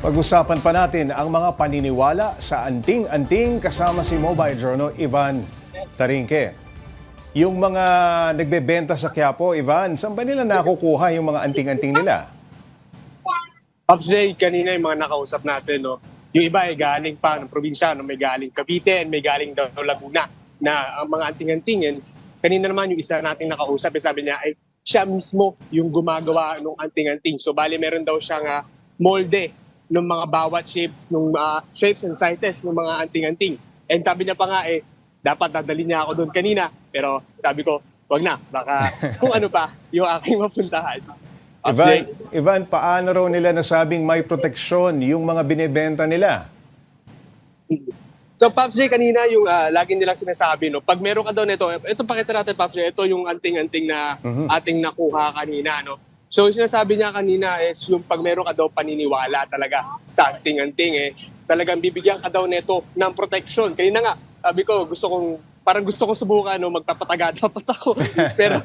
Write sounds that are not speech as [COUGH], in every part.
Pag-usapan pa natin ang mga paniniwala sa anting-anting kasama si Mobile Journal Ivan Tarinque. Yung mga nagbebenta sa Quiapo, Ivan, saan ba nila nakukuha yung mga anting-anting nila? Jay, kanina yung mga nakausap natin, no? yung iba ay galing pa ng probinsya, no? may galing Cavite, and may galing daw Laguna, na ang mga anting-antingin. Kanina naman yung isa nating nakausap, eh, sabi niya ay siya mismo yung gumagawa ng anting-anting. So bali meron daw siyang ah, molde ng mga bawat shapes, ng shapes and sizes ng mga anting-anting. And sabi niya pa nga eh, dapat dadali niya ako doon kanina. Pero sabi ko, wag na, baka [LAUGHS] kung ano pa yung aking mapuntahan. Ivan, Ivan, paano raw nila nasabing may proteksyon yung mga binebenta nila? So Pops J, kanina yung ah, lagi nilang sinasabi, no, pag meron ka daw nito, ito pakita natin Pops J, ito yung anting-anting na ating nakuha kanina. No? So yung sinasabi niya kanina is yung pag meron ka daw paniniwala talaga sa anting-anting, eh, talagang bibigyan ka daw nito ng protection. Kanina nga, sabi ko, gusto kong, parang gusto kong subukan, no, magpapataga [LAUGHS] dapat ako. pero,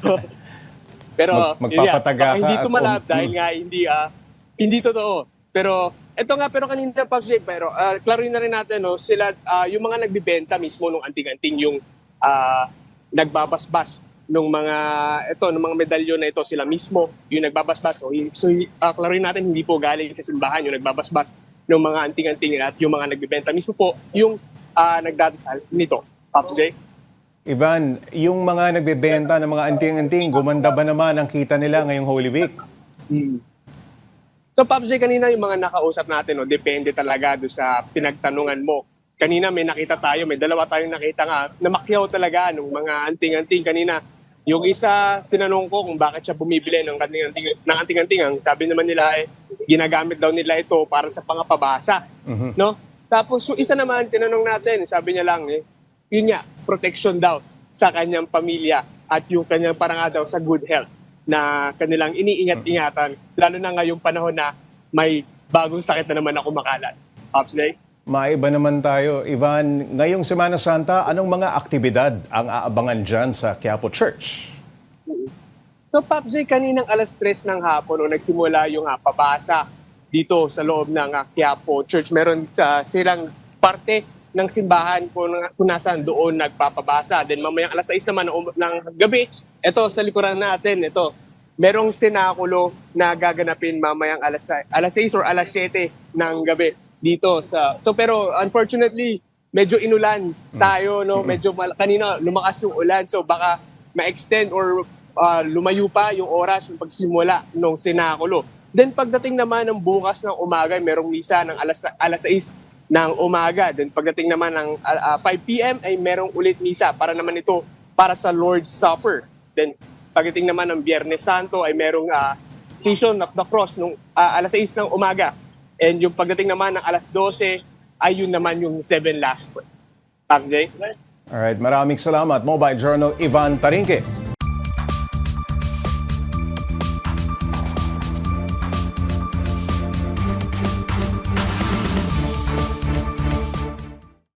pero, Mag- magpapataga yun baka ka hindi tumalab um, dahil nga hindi, ah, hindi totoo. Pero eto nga pero kanina Jake, pero uh, klaruin na rin natin no, sila ah, yung mga nagbibenta mismo nung anting-anting yung ah, nagbabasbas nung mga ito nung mga medalyon na ito sila mismo yung nagbabasbas so, so uh, klaruin natin hindi po galing sa simbahan yung nagbabasbas ng mga anting-anting at yung mga nagbibenta mismo po yung ah, nagdadasal nito Pops Jake. Ivan, yung mga nagbebenta ng mga anting-anting, gumanda ba naman ang kita nila ngayong Holy Week? So Pops J, kanina yung mga nakausap natin, no, depende talaga do sa pinagtanungan mo. Kanina may nakita tayo, may dalawa tayong nakita nga, namakyaw talaga nung mga anting-anting kanina. Yung isa, tinanong ko kung bakit siya bumibili ng anting-anting, ng anting-anting. Ang sabi naman nila ay ginagamit daw nila ito para sa pangapabasa. No? Tapos yung isa naman, tinanong natin, sabi niya lang, eh, yun nga, protection daw sa kanyang pamilya at yung kanyang parang daw sa good health na kanilang iniingat-ingatan, lalo na ngayong panahon na may bagong sakit na naman na kumakalat. Pops Day? Maiba naman tayo. Ivan, ngayong Semana Santa, anong mga aktibidad ang aabangan dyan sa Quiapo Church? So Pops Day, kaninang alas 3 ng hapon nung nagsimula yung pabasa dito sa loob ng ah, Quiapo Church, meron sa silang parte ng simbahan kung, kung nasaan doon nagpapabasa. Then mamayang alas 6 naman ng, um- ng gabi, ito sa likuran natin, ito, merong sinakulo na gaganapin mamayang alas, alas 6 or alas 7 ng gabi dito. Sa, so pero unfortunately, medyo inulan tayo, no? Medyo mal- kanina lumakas yung ulan, so baka ma-extend or ah, lumayo pa yung oras ng pagsimula ng sinakulo. Then pagdating naman ng bukas ng umaga, merong misa ng alas, alas 6 ng umaga. Then pagdating naman ng ah, 5 p.m. ay merong ulit misa para naman ito para sa Lord's Supper. Then pagdating naman ng Biyernes Santo ay merong uh, Station of the Cross nung ah, alas 6 ng umaga. And yung pagdating naman ng alas 12 ay yun naman yung seven last words. Pak Jay? Alright, maraming salamat. Mobile Journal Ivan Tarinque.